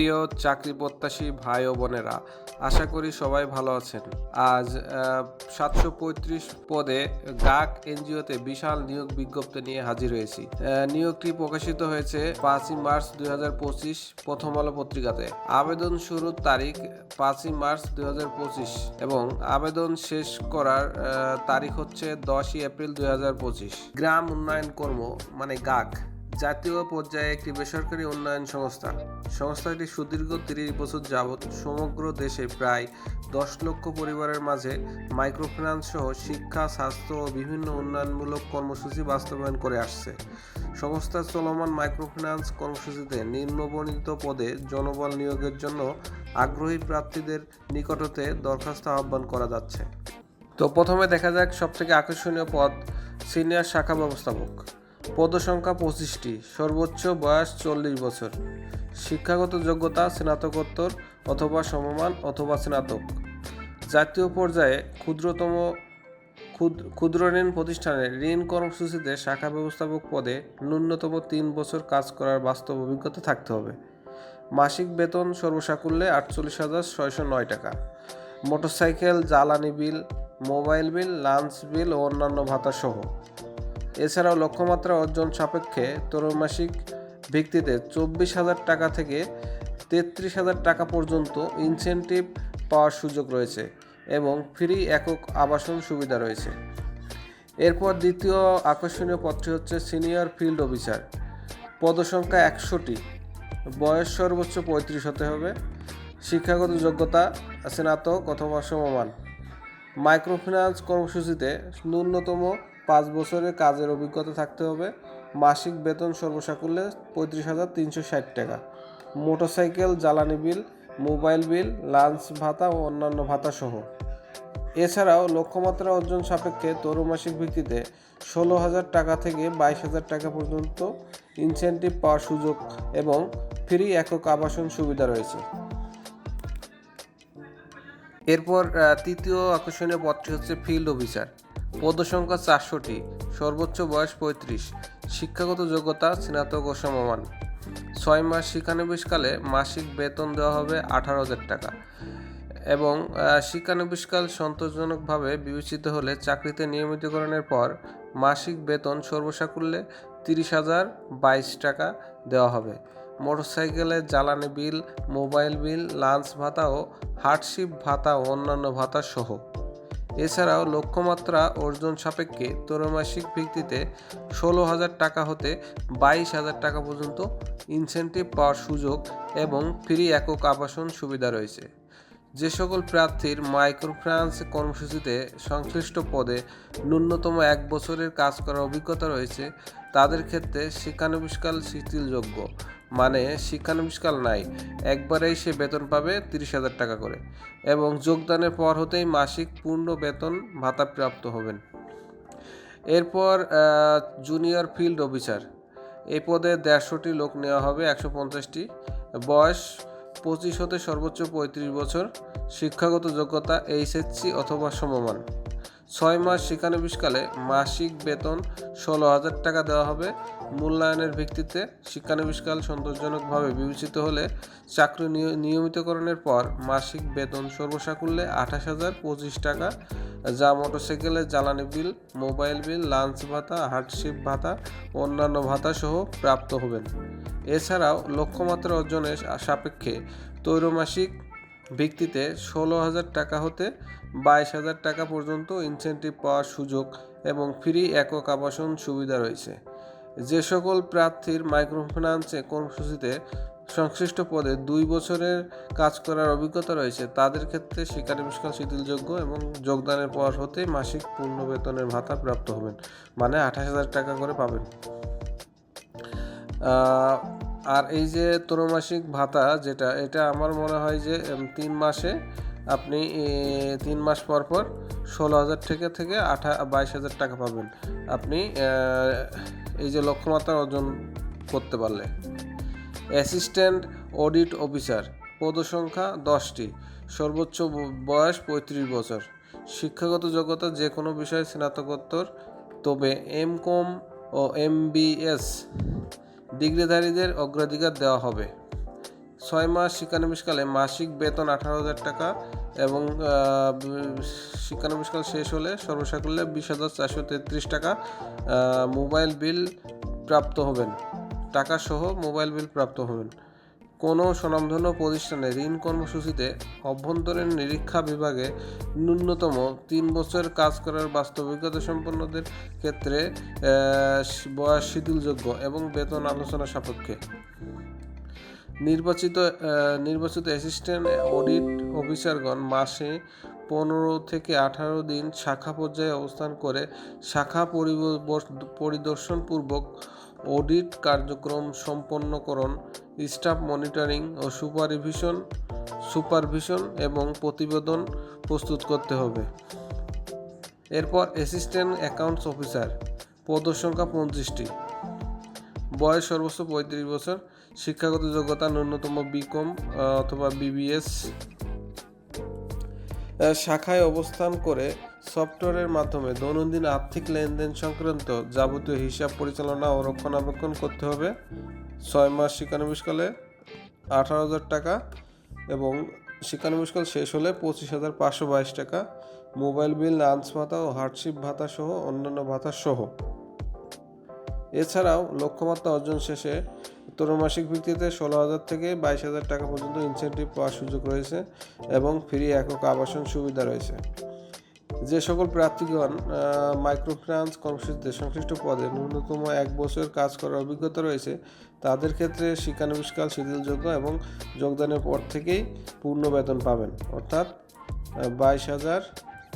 প্রিয় চাকরি প্রত্যাশী ভাই ও বোনেরা, আশা করি সবাই ভালো আছেন। আজ সাতশো পঁয়ত্রিশ পদে গাক এনজিওতে বিশাল নিয়োগ বিজ্ঞপ্তি নিয়ে হাজির হয়েছি। নিয়োগটি প্রকাশিত হয়েছে পাঁচই মার্চ দুই হাজার পঁচিশ প্রথম আলো পত্রিকাতে। আবেদন শুরুর তারিখ পাঁচই মার্চ দুই হাজার পঁচিশ এবং আবেদন শেষ করার তারিখ হচ্ছে দশই এপ্রিল দুই হাজার পঁচিশ। গ্রাম উন্নয়ন কর্ম মানে গাক। জাতীয় পর্যায়ে একটি বেসরকারি উন্নয়ন সংস্থা। সংস্থাটি সুদীর্ঘ তিরিশ বছর যাবৎ সমগ্র দেশে প্রায় দশ লক্ষ পরিবারের মাঝে মাইক্রোফিন্যান্স সহ শিক্ষা, স্বাস্থ্য ও বিভিন্ন উন্নয়নমূলক কর্মসূচি বাস্তবায়ন করে আসছে। সংস্থার চলমান মাইক্রোফিন্যান্স কর্মসূচিতে নিম্নবর্ণিত পদে জনবল নিয়োগের জন্য আগ্রহী প্রার্থীদের নিকটতে দরখাস্ত আহ্বান করা যাচ্ছে। তো প্রথমে দেখা যাক সবথেকে আকর্ষণীয় পদ সিনিয়র শাখা ব্যবস্থাপক। পদসংখ্যা পঁচিশটি, সর্বোচ্চ বয়স চল্লিশ বছর। শিক্ষাগত যোগ্যতা স্নাতকোত্তর অথবা সমমান অথবা স্নাতক। জাতীয় পর্যায়ে ক্ষুদ্রতম ক্ষুদ্র ঋণ প্রতিষ্ঠানের ঋণ কর্মসূচিতে শাখা ব্যবস্থাপক পদে ন্যূনতম তিন বছর কাজ করার বাস্তব অভিজ্ঞতা থাকতে হবে। মাসিক বেতন সর্বসাকুল্যে আটচল্লিশ হাজার ছয়শো নয় টাকা। মোটরসাইকেল, জ্বালানি বিল, মোবাইল বিল, লাঞ্চ বিল ও অন্যান্য ভাতা সহ এছাড়াও লক্ষ্যমাত্রা অর্জন সাপেক্ষে ত্রৈমাসিক ভিত্তিতে চব্বিশ হাজার টাকা থেকে তেত্রিশ হাজার টাকা পর্যন্ত ইনসেনটিভ পাওয়ার সুযোগ রয়েছে এবং ফ্রি একক আবাসন সুবিধা রয়েছে। এরপর দ্বিতীয় আকর্ষণীয় পদটি হচ্ছে সিনিয়র ফিল্ড অফিসার। পদসংখ্যা একশোটি। বয়স সর্বোচ্চ পঁয়ত্রিশ হতে হবে। শিক্ষাগত যোগ্যতা, স্নাতক অথবা সমমান। মাইক্রোফিন্যান্স কর্মসূচিতে ন্যূনতম পাঁচ বছরের কাজের অভিজ্ঞতা থাকতে হবে। মাসিক বেতন সর্বসাকুল্যে পঁয়ত্রিশ হাজার তিনশো ষাট টাকা। মোটরসাইকেল, জ্বালানি বিল, মোবাইল বিল, লাঞ্চ ভাতা ও অন্যান্য ভাতা সহ এছাড়াও লক্ষ্যমাত্রা অর্জন সাপেক্ষে তরুমাসিক ভিত্তিতে ষোলো হাজার টাকা থেকে বাইশ হাজার টাকা পর্যন্ত ইনসেন্টিভ পাওয়ার সুযোগ এবং ফ্রি একক আবাসন সুবিধা রয়েছে। এরপর তৃতীয় আকর্ষণীয় পদটি হচ্ছে ফিল্ড অফিসার পদসংখ্যা চারশোটি সর্বোচ্চ বয়স পঁয়ত্রিশ, শিক্ষাগত যোগ্যতা স্নাতক ও সমমান। ছয় মাস শিক্ষানবিশকালে মাসিক বেতন দেওয়া হবে আঠারো হাজার টাকা এবং শিক্ষানবিশকাল সন্তোষজনকভাবে বিবেচিত হলে চাকরিতে নিয়মিতকরণের পর মাসিক বেতন সর্বসাকুল্যে তিরিশ হাজার বাইশ টাকা দেওয়া হবে। মোটরসাইকেলের জ্বালানি বিল, মোবাইল বিল, লাঞ্চ ভাতা ও হার্ডশিপ ভাতা ও অন্যান্য ভাতা সহ। এছাড়াও লক্ষ্যমাত্রা অর্জন সাপেক্ষে ত্রৈমাসিক ভিত্তিতে ষোলো হাজার টাকা হতে বাইশ হাজার টাকা পর্যন্ত ইনসেন্টিভ পাওয়ার সুযোগ এবং ফ্রি একক আবাসন সুবিধা রয়েছে। যে সকল প্রার্থীর মাইক্রোফিন্যান্স কর্মসূচিতে সংশ্লিষ্ট পদে ন্যূনতম এক বছরের কাজ করার অভিজ্ঞতা রয়েছে তাদের ক্ষেত্রে শিক্ষানবিষ্কাল শিথিলযোগ্য। মানে শিক্ষানবিষ্কাল নাই। একবারেই সে বেতন পাবে তিরিশ হাজার টাকা করে এবং যোগদানের পর হতেই মাসিক পূর্ণ বেতন ভাতা প্রাপ্ত হবেন। এরপর জুনিয়র ফিল্ড অফিসার এই পদে দেড়শোটি লোক নেওয়া হবে, একশো পঞ্চাশটি। বয়স পঁচিশ হতে সর্বোচ্চ পঁয়ত্রিশ বছর। শিক্ষাগত যোগ্যতা এইচএসসি অথবা সমমান। ছয় মাস শিক্ষানবিশকালে মাসিক বেতন ষোলো হাজার টাকা দেওয়া হবে। মূল্যায়নের ভিত্তিতে শিক্ষানবিশকাল সন্তোষজনকভাবে বিবেচিত হলে চাকরি নিয়- নিয়মিতকরণের পর মাসিক বেতন সর্বসাকুল্যে আঠাশ হাজার পঁচিশ টাকা। যা মোটরসাইকেলের জ্বালানি বিল, মোবাইল বিল, লাঞ্চ ভাতা হার্ডশিপ ভাতা, অন্যান্য ভাতা সহ প্রাপ্ত হবেন। এছাড়াও লক্ষ্যমাত্রা অর্জনের সাপেক্ষে তৈরমাসিক ভিত্তিতে ষোলো হাজার টাকা হতে বাইশ হাজার টাকা পর্যন্ত ইনসেনটিভ পাওয়ার সুযোগ এবং ফ্রি একক আবাসন সুবিধা রয়েছে। যে সকল প্রার্থীর মাইক্রোফিন্যান্সে কর্মসূচিতে সংশ্লিষ্ট পদে দুই বছরের কাজ করার অভিজ্ঞতা রয়েছে, তাদের ক্ষেত্রে শিক্ষানবিষ্কাল শিথিলযোগ্য এবং যোগদানের পর হতে মাসিক পূর্ণ বেতনের ভাতা প্রাপ্ত হবেন মানে আঠাশ হাজার টাকা করে পাবেন। আর এই যে ত্রৈমাসিক ভাতা যেটা, এটা আমার মনে হয় যে তিন মাসে আপনি তিন মাস পর পর ষোলো হাজার থেকে থেকে আঠা, বাইশ হাজার টাকা পাবেন। আপনি এই যে লক্ষ্যমাত্রা অর্জন করতে পারলে। অ্যাসিস্ট্যান্ট অডিট অফিসার, পদসংখ্যা দশটি, সর্বোচ্চ ব- বয়স পঁয়ত্রিশ বছর, শিক্ষাগত যোগ্যতা যে কোনো বিষয়ে স্নাতকোত্তর, তবে এম কম ও এম ডিগ্রিধারীদের অগ্রাধিকার দেওয়া হবে। ছয় মাস শিক্ষানবিশকালে মাসিক বেতন আঠারো হাজার টাকা এবং শিক্ষানবিশকাল শেষ হলে সর্বসাকুল্যে বিশ হাজার চারশো তেত্রিশ টাকা মোবাইল বিল প্রাপ্ত হবেন। টাকাসহ মোবাইল বিল প্রাপ্ত হবেন। কোনো স্বনামধন্য প্রতিষ্ঠানে ঋণ কর্মসূচিতে অভ্যন্তরীণ নিরীক্ষা বিভাগে ন্যূনতম তিন বছর কাজ করার বাস্তবিকতা সম্পন্নদের ক্ষেত্রে বয়স শিথিলযোগ্য এবং বেতন আলোচনা সাপেক্ষে। নির্বাচিত নির্বাচিত অ্যাসিস্ট্যান্ট অডিট অফিসারগণ মাসে পনেরো থেকে আঠারো দিন শাখা পর্যায়ে অবস্থান করে শাখা পরিব- পরিদর্শনপূর্বক অডিট কার্যক্রম সম্পন্নকরণ স্টাফ মনিটরিং ও সুপারভিশন সুপারভিশন এবং প্রতিবেদন প্রস্তুত করতে হবে। এরপর অ্যাসিস্ট্যান্ট অ্যাকাউন্টস অফিসার পদসংখ্যা পঁচিশটি। বয়স সর্বোচ্চ পঁয়ত্রিশ বছর, শিক্ষাগত যোগ্যতা ন্যূনতম বিকম অথবা বিবিএস। শাখায় অবস্থান করে সফটওয়্যারের মাধ্যমে দৈনন্দিন আর্থিক লেনদেন সংক্রান্ত যাবতীয় হিসাব পরিচালনা ও রক্ষণাবেক্ষণ করতে হবে। ছয় মাস শিক্ষানবিশকালে আঠারো হাজার টাকা এবং শিক্ষানবিশকাল শেষ হলে পঁচিশ হাজার পাঁচশো বাইশ টাকা। মোবাইল বিল, লাঞ্চ ভাতা ও হার্ডশিপ ভাতা সহ অন্যান্য ভাতা সহ। এছাড়াও লক্ষ্যমাত্রা অর্জন শেষে ত্রৈমাসিক ভিত্তিতে ষোলো হাজার থেকে বাইশ হাজার টাকা পর্যন্ত ইনসেন্টিভ পাওয়ার সুযোগ রয়েছে এবং ফ্রি একক আবাসন সুবিধা রয়েছে। যে সকল প্রার্থীগণ মাইক্রোফিন্যান্স কর্মসূচিতে সংশ্লিষ্ট পদে ন্যূনতম এক বছর কাজ করার অভিজ্ঞতা রয়েছে, তাদের ক্ষেত্রে শিক্ষানবিষ্কাল শিথিলযোগ্য এবং যোগদানের পর থেকেই পূর্ণ বেতন পাবেন। অর্থাৎ বাইশ হাজার,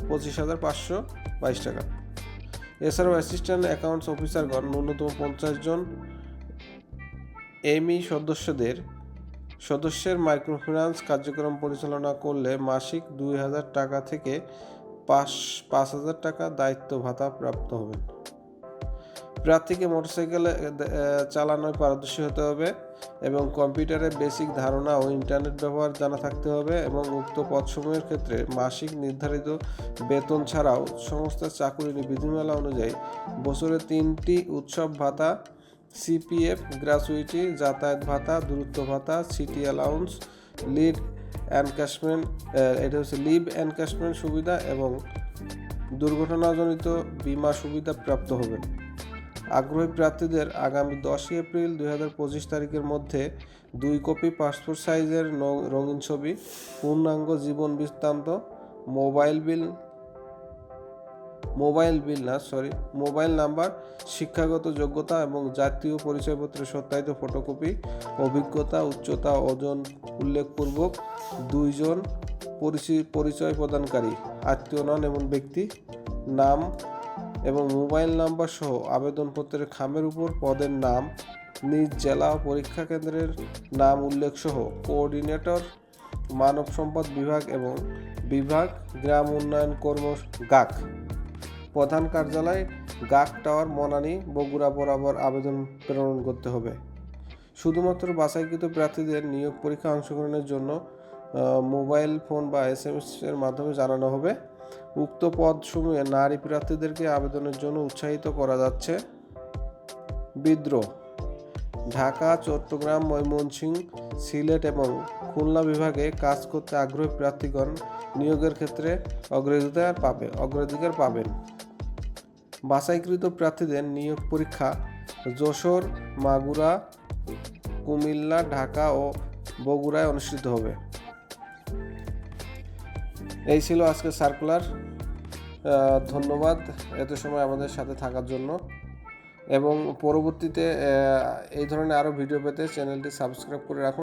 পঁচিশ হাজার পাঁচশো বাইশ টাকা। এছাড়াও অ্যাসিস্ট্যান্ট অ্যাকাউন্টস অফিসারগণ ন্যূনতম পঞ্চাশ জন এমই সদস্যদের, সদস্যের মাইক্রোফিন্যান্স কার্যক্রম পরিচালনা করলে মাসিক দুই হাজার টাকা থেকে পাঁচ পাঁচ হাজার টাকা দায়িত্ব ভাতা প্রাপ্ত হবেন। প্রার্থীকে মোটরসাইকেলে চালানোয় পারদর্শী হতে হবে এবং কম্পিউটারে বেসিক ধারণা ও ইন্টারনেট ব্যবহার জানা থাকতে হবে এবং উক্ত পদসমূহের ক্ষেত্রে মাসিক নির্ধারিত বেতন ছাড়াও সমস্ত চাকুরি বিধিমালা অনুযায়ী বছরে তিনটি উৎসব ভাতা, সিপিএফ গ্র্যাচুইটি যাতায়াত ভাতা, দূরত্ব ভাতা, সিটি অ্যালাউন্স, লিড এনক্যাশমেন্ট এটা হচ্ছে লিভ এনক্যাশমেন্ট সুবিধা এবং দুর্ঘটনাজনিত বিমা সুবিধা প্রাপ্ত হবেন। আগ্রহী প্রার্থীদের আগামী দশই এপ্রিল দুই হাজার পঁচিশ তারিখের মধ্যে দুই কপি পাসপোর্ট সাইজের রঙিন ছবি, পূর্ণাঙ্গ জীবন বৃত্তান্ত, মোবাইল বিল মোবাইল বিল না সরি মোবাইল নাম্বার, শিক্ষাগত যোগ্যতা এবং জাতীয় পরিচয়পত্রের সত্যায়িত ফটোকপি, অভিজ্ঞতা, উচ্চতা, ওজন উল্লেখপূর্বক দুইজন পরিচয় পরিচয় প্রদানকারী, আত্মীয় নন এমন ব্যক্তি, নাম এবং মোবাইল নাম্বার সহ আবেদনপত্রের খামের উপর পদের নাম, নিজ জেলা পরীক্ষা কেন্দ্রের নাম উল্লেখ সহ কোঅর্ডিনেটর, মানব সম্পদ বিভাগ এবং বিভাগ, গ্রাম উন্নয়ন কর্ম গাক প্রধান কার্যালয় গাক টাওয়ার, মনানি, বগুড়া বরাবর আবেদন প্রেরণ করতে হবে। শুধুমাত্র বাছাইকৃত প্রার্থীদের নিয়োগ পরীক্ষা অংশগ্রহণের জন্য মোবাইল ফোন বা এস এম এর মাধ্যমে জানানো হবে। উক্ত পদসমূহে নারী প্রার্থীদেরকে আবেদনের জন্য উৎসাহিত করা যাচ্ছে। বিদ্রোহ, ঢাকা, চট্টগ্রাম, ময়মনসিংহ, সিলেট এবং খুলনা বিভাগে কাজ করতে আগ্রহী প্রার্থীগণ নিয়োগের ক্ষেত্রে অগ্রাধিকার পাবে অগ্রাধিকার পাবেন। বাছাইকৃত প্রার্থীদের নিয়োগ পরীক্ষা যশোর, মাগুরা, কুমিল্লা, ঢাকা ও বগুড়ায় অনুষ্ঠিত হবে। এই ছিল আজকে সার্কুলার। ধন্যবাদ এত সময় আমাদের সাথে থাকার জন্য। এবং পরবর্তীতে এই ধরনের আরও ভিডিও পেতে চ্যানেলটি সাবস্ক্রাইব করে রাখুন।